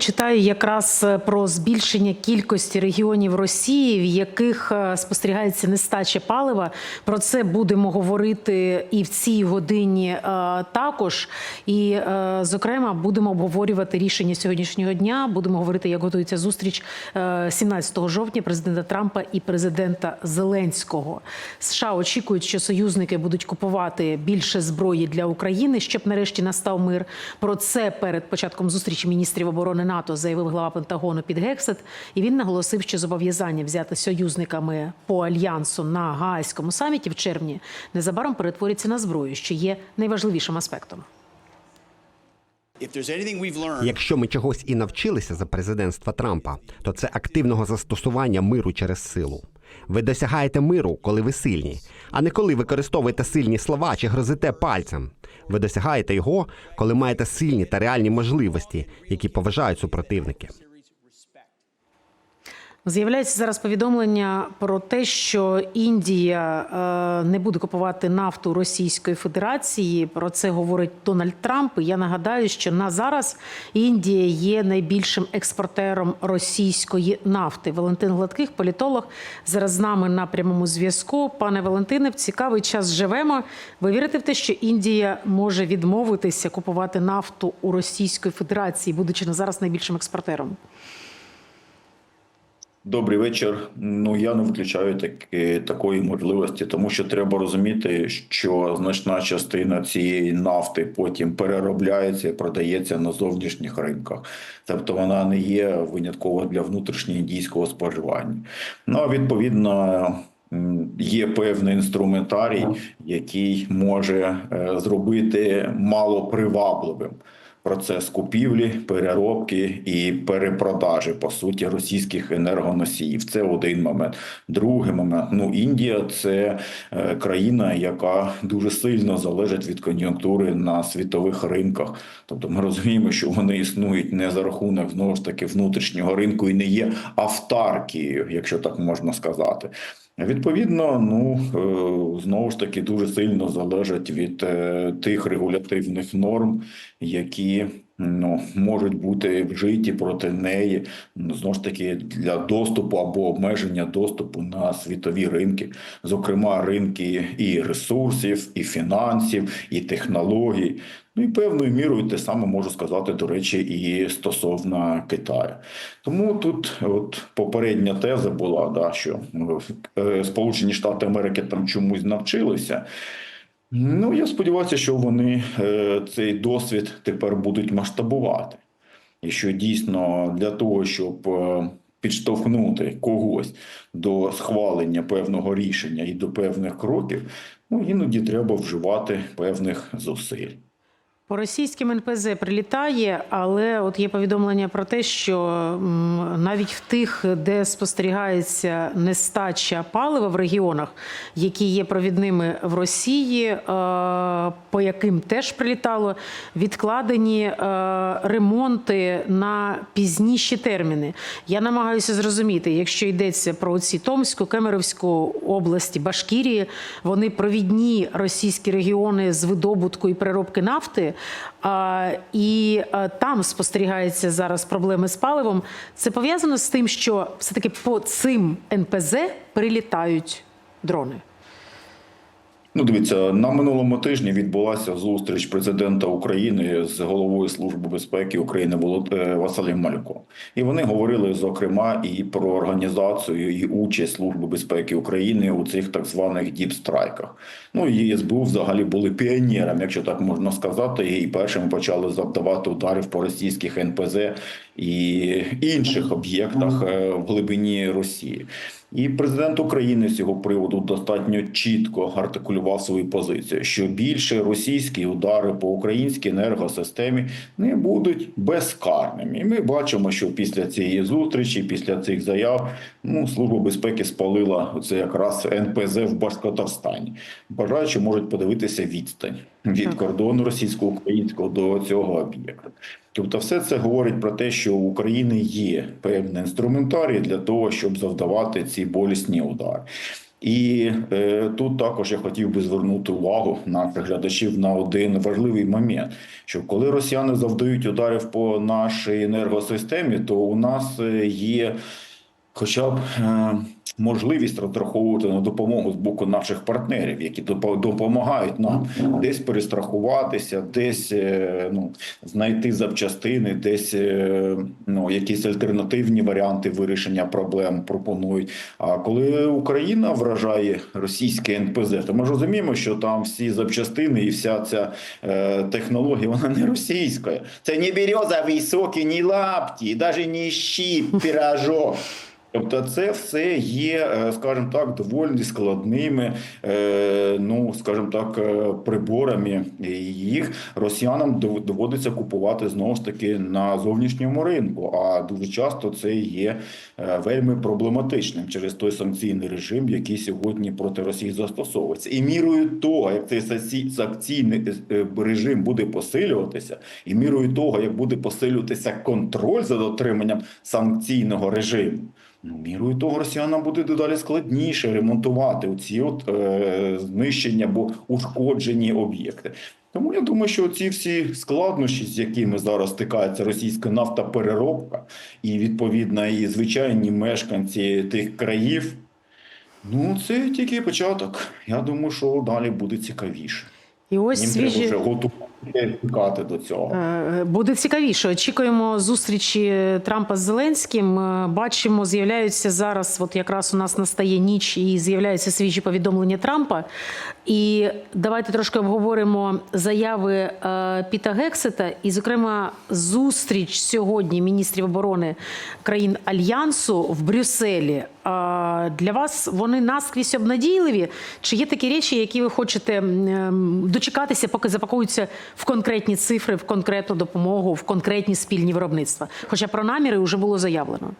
Читаю якраз е, про збільшення кількості регіонів Росії, в яких е, спостерігається нестача палива. Про це будемо говорити і в цій годині е, також. І, зокрема, будемо обговорювати рішення сьогоднішнього дня. Будемо говорити, як готується зустріч е, 17 жовтня президента Трампа і президента Зеленського. США очікують, що союзники будуть купувати більше зброї для України, щоб нарешті настав мир. Про це перед початком зустрічі міністрів оборони НАТО заявив глава Пентагону під Гексет. І він наголосив, що зобов'язання взяти союзниками по альянсу на Гаазькому саміті в червні незабаром перетвориться на зброю, що є найважливішим аспектом. Якщо ми чогось і навчилися за президентства Трампа, то це активного застосування миру через силу. Ви досягаєте миру, коли ви сильні, а не коли використовуєте сильні слова чи грозите пальцем. Ви досягаєте його, коли маєте сильні та реальні можливості, які поважають супротивники. З'являється зараз повідомлення про те, що Індія е, не буде купувати нафту Російської Федерації. Про це говорить Дональд Трамп. І Я нагадаю, що на зараз Індія є найбільшим експортером російської нафти. Валентин Гладких, політолог, зараз з нами на прямому зв'язку. Пане Валентине, в цікавий час живемо. Ви вірите в те, що Індія може відмовитися купувати нафту у Російської Федерації, будучи на зараз найбільшим експортером? Добрий вечір. Ну я не виключаю таки такої можливості, тому що треба розуміти, що значна частина цієї нафти потім переробляється і продається на зовнішніх ринках, тобто вона не є винятково для внутрішньоіндійського споживання. Ну а відповідно. Є певний інструментарій, який може е, зробити малопривабливим процес купівлі, переробки і перепродажі по суті російських енергоносіїв. Це один момент. Другий момент. Ну Індія це е, країна, яка дуже сильно залежить від кон'юнктури на світових ринках. Тобто ми розуміємо, що вони існують не за рахунок знову ж таки внутрішнього ринку і не є автаркією, якщо так можна сказати. Відповідно, ну е, знову ж таки дуже сильно залежать від е, тих регулятивних норм, які ну можуть бути вжиті проти неї ну, знову ж таки для доступу або обмеження доступу на світові ринки, зокрема ринки і ресурсів, і фінансів, і технологій. Ну і певною мірою те саме можу сказати, до речі, і стосовно Китаю. Тому тут, от попередня теза була, да, що е, Сполучені Штати Америки там чомусь навчилися. Ну, я сподіваюся, що вони е, цей досвід тепер будуть масштабувати. І що дійсно для того, щоб е, підштовхнути когось до схвалення певного рішення і до певних кроків, ну іноді треба вживати певних зусиль. По російським НПЗ прилітає, але от є повідомлення про те, що навіть в тих, де спостерігається нестача палива в регіонах, які є провідними в Росії, е, по яким теж прилітало, відкладені е, ремонти на пізніші терміни. Я намагаюся зрозуміти, якщо йдеться про ці Томську, Кемеровську області, Башкірії, вони провідні російські регіони з видобутку і переробки нафти. І а, там спостерігається зараз проблеми з паливом. Це пов'язано з тим, що все-таки по цим НПЗ прилітають дрони. Ну, дивіться, на минулому тижні відбулася зустріч президента України з головою служби безпеки України е, Василем Малюком. І вони говорили зокрема і про організацію і участь служби безпеки України у цих так званих діпстрайках. Ну і СБУ взагалі були піонерами, якщо так можна сказати, і першими почали завдавати ударів по російських НПЗ і інших об'єктах е, в глибині Росії. І президент України з цього приводу достатньо чітко артикулював свою позицію, що більше російські удари по українській енергосистемі не будуть безкарними. І ми бачимо, що після цієї зустрічі, після цих заяв, ну служба безпеки спалила це якраз НПЗ в Башкортостані. Бажаючи можуть подивитися відстань від кордону російсько-українського до цього об'єкту. Тобто, все це говорить про те, що у України є певний інструментарій для того, щоб завдавати ці болісні удари. І е, тут також я хотів би звернути увагу наших глядачів на один важливий момент: що коли росіяни завдають ударів по нашій енергосистемі, то у нас е, є хоча б е, можливість розраховувати на допомогу з боку наших партнерів, які допомагають нам десь перестрахуватися, десь е, ну, знайти запчастини, десь е, ну, якісь альтернативні варіанти вирішення проблем пропонують. А коли Україна вражає російське НПЗ, то ми ж розуміємо, що там всі запчастини і вся ця е, технологія, вона не російська. Це не березовий сок і не лапті, навіть не щі, пірожок. Тобто це все є, е, скажімо так, доволі складними, е, ну скажімо так, е, приборами. Їх росіянам доводиться купувати знову ж таки на зовнішньому ринку. А дуже часто це є вельми проблематичним через той санкційний режим, який сьогодні проти Росії застосовується. І мірою того, як цей санкці- санкційний режим буде посилюватися, і мірою того, як буде посилюватися контроль за дотриманням санкційного режиму. Ну, мірою того, росіянам буде дедалі складніше ремонтувати ці от е, знищення або ушкоджені об'єкти. Тому я думаю, що ці всі складнощі, з якими зараз стикається російська нафтопереробка, і відповідно і звичайні мешканці тих країв, ну це тільки початок. Я думаю, що далі буде цікавіше. І ось Їм треба свіжі вже готувати до цього. Е, Буде цікавіше. Очікуємо зустрічі Трампа з Зеленським. Е, Бачимо, з'являються зараз. От якраз у нас настає ніч, і з'являються свіжі повідомлення Трампа. І давайте трошки обговоримо заяви е, Піта Гексета, і, зокрема, зустріч сьогодні міністрів оборони країн Альянсу в Брюсселі. А Для вас вони наскрізь обнадійливі? Чи є такі речі, які ви хочете м, дочекатися, поки запакуються в конкретні цифри, в конкретну допомогу, в конкретні спільні виробництва? Хоча про наміри вже було заявлено.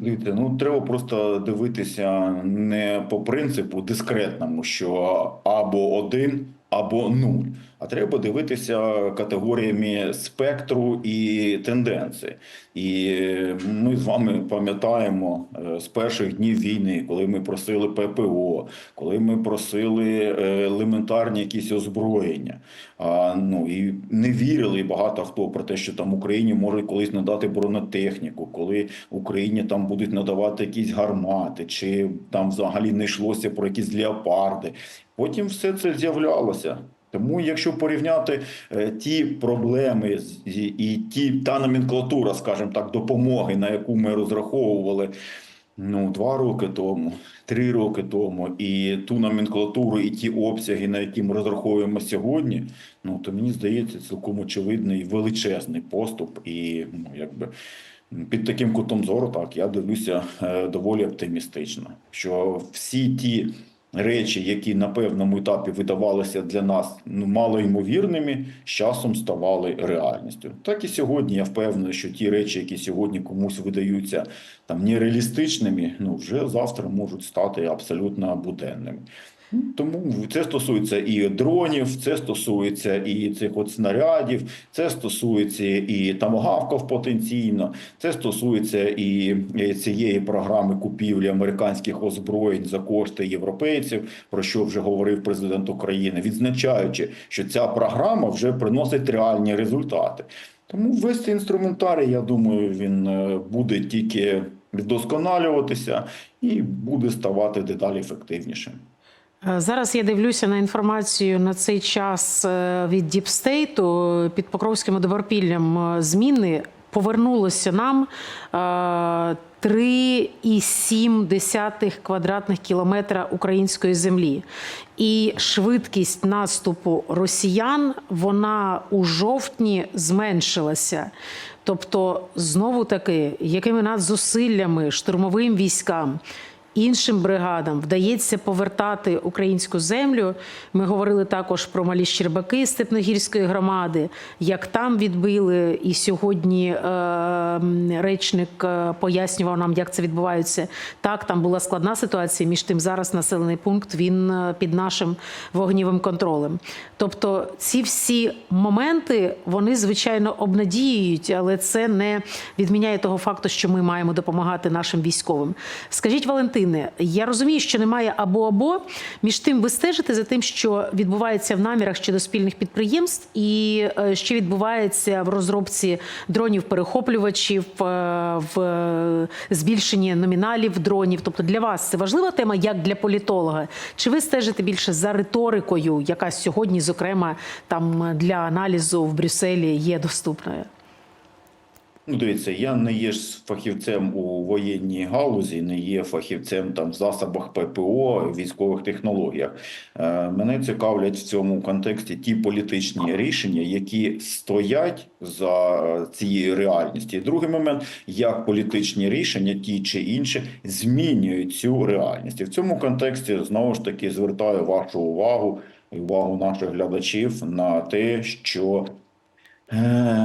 Дивіться, ну треба просто дивитися не по принципу дискретному, що або один, або нуль. А треба дивитися категоріями спектру і тенденції. І ми з вами пам'ятаємо е, з перших днів війни, коли ми просили ППО, коли ми просили е, елементарні якісь озброєння. А, ну і не вірили багато хто про те, що там Україні можуть колись надати бронетехніку, коли Україні там будуть надавати якісь гармати, чи там взагалі не йшлося про якісь леопарди. Потім все це з'являлося. Тому, якщо порівняти е, ті проблеми і ті та номенклатура, скажімо так, допомоги, на яку ми розраховували ну, два роки тому, три роки тому, і ту номенклатуру, і ті обсяги, на які ми розраховуємо сьогодні, ну то мені здається, цілком очевидний величезний поступ, і ну, якби. Під таким кутом зору, так я дивлюся е, доволі оптимістично, що всі ті речі, які на певному етапі видавалися для нас ну малоймовірними, з часом ставали реальністю. Так і сьогодні я впевнений, що ті речі, які сьогодні комусь видаються там нереалістичними, ну вже завтра можуть стати абсолютно буденними. Тому це стосується і дронів, це стосується і цих от снарядів, це стосується і тамагавків потенційно, це стосується і і цієї програми купівлі американських озброєнь за кошти європейців, про що вже говорив президент України, відзначаючи, що ця програма вже приносить реальні результати. Тому весь цей інструментарій, я думаю, він е, буде тільки вдосконалюватися і буде ставати дедалі ефективнішим. Е, Зараз я дивлюся на інформацію на цей час е, від Діпстейту під Покровським і Добропіллям е, зміни повернулося нам е, 3,7 квадратних кілометра української землі. І швидкість наступу росіян вона у жовтні зменшилася. Тобто, знову таки, якими надзусиллями штурмовим військам іншим бригадам вдається повертати українську землю. Ми говорили також про малі Щербаки Степногірської громади, як там відбили. І сьогодні е, речник е, пояснював нам, як це відбувається. Так, там була складна ситуація. Між тим, зараз населений пункт він е, під нашим вогнівим контролем. Тобто, ці всі моменти вони звичайно обнадіюють, але це не відміняє того факту, що ми маємо допомагати нашим військовим. Скажіть, Валентин. Валентине, я розумію, що немає або або. Між тим, ви стежите за тим, що відбувається в намірах щодо спільних підприємств, і е, що відбувається в розробці дронів перехоплювачів, е, в е, збільшенні номіналів дронів. Тобто для вас це важлива тема, як для політолога. Чи ви стежите більше за риторикою, яка сьогодні, зокрема, там для аналізу в Брюсселі є доступною? Ну, дивіться, я не є фахівцем у воєнній галузі, не є фахівцем там в засобах ППО, військових технологіях. Е, мене цікавлять в цьому контексті ті політичні рішення, які стоять за е, цією реальністю. І другий момент, як політичні рішення, ті чи інші, змінюють цю реальність. І в цьому контексті знову ж таки звертаю вашу увагу і увагу наших глядачів на те, що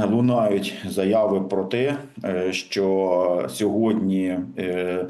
Лунають заяви про те, е, що сьогодні е,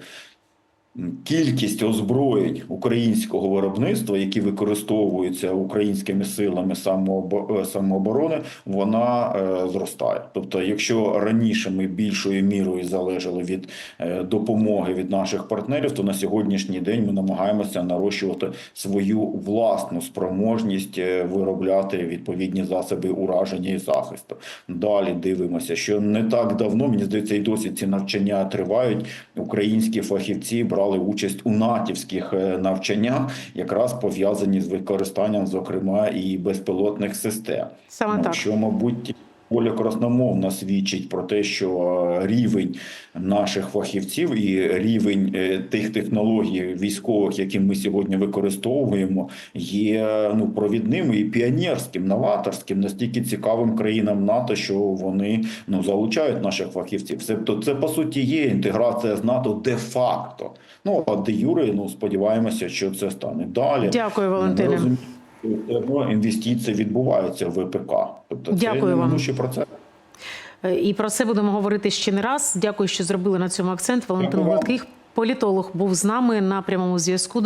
кількість озброєнь українського виробництва, які використовуються українськими силами е, самооборони, вона е, зростає. Тобто, якщо раніше ми більшою мірою залежали від е, допомоги від наших партнерів, то на сьогоднішній день ми намагаємося нарощувати свою власну спроможність виробляти відповідні засоби ураження і захисту. Далі дивимося, що не так давно, мені здається, і досі ці навчання тривають. Українські фахівці брали участь у натівських е, навчаннях, якраз пов'язані з використанням, зокрема, і безпілотних систем. Саме Ну, так. Що, мабуть, Оля красномовно свідчить про те, що е, рівень наших фахівців і рівень е, тих технологій військових, які ми сьогодні використовуємо, є ну провідним і піонерським, новаторським, настільки цікавим країнам НАТО, що вони ну залучають наших фахівців. Це то це по суті є інтеграція з НАТО де-факто. Ну а де юре, ну сподіваємося, що це стане далі. Дякую, Валентине. Все одно інвестиції відбуваються в ВПК. Тобто це Дякую вам. процес. Е, І про це будемо говорити ще не раз. Дякую, що зробили на цьому акцент. Валентин. Гладких, політолог, був з нами на прямому зв'язку.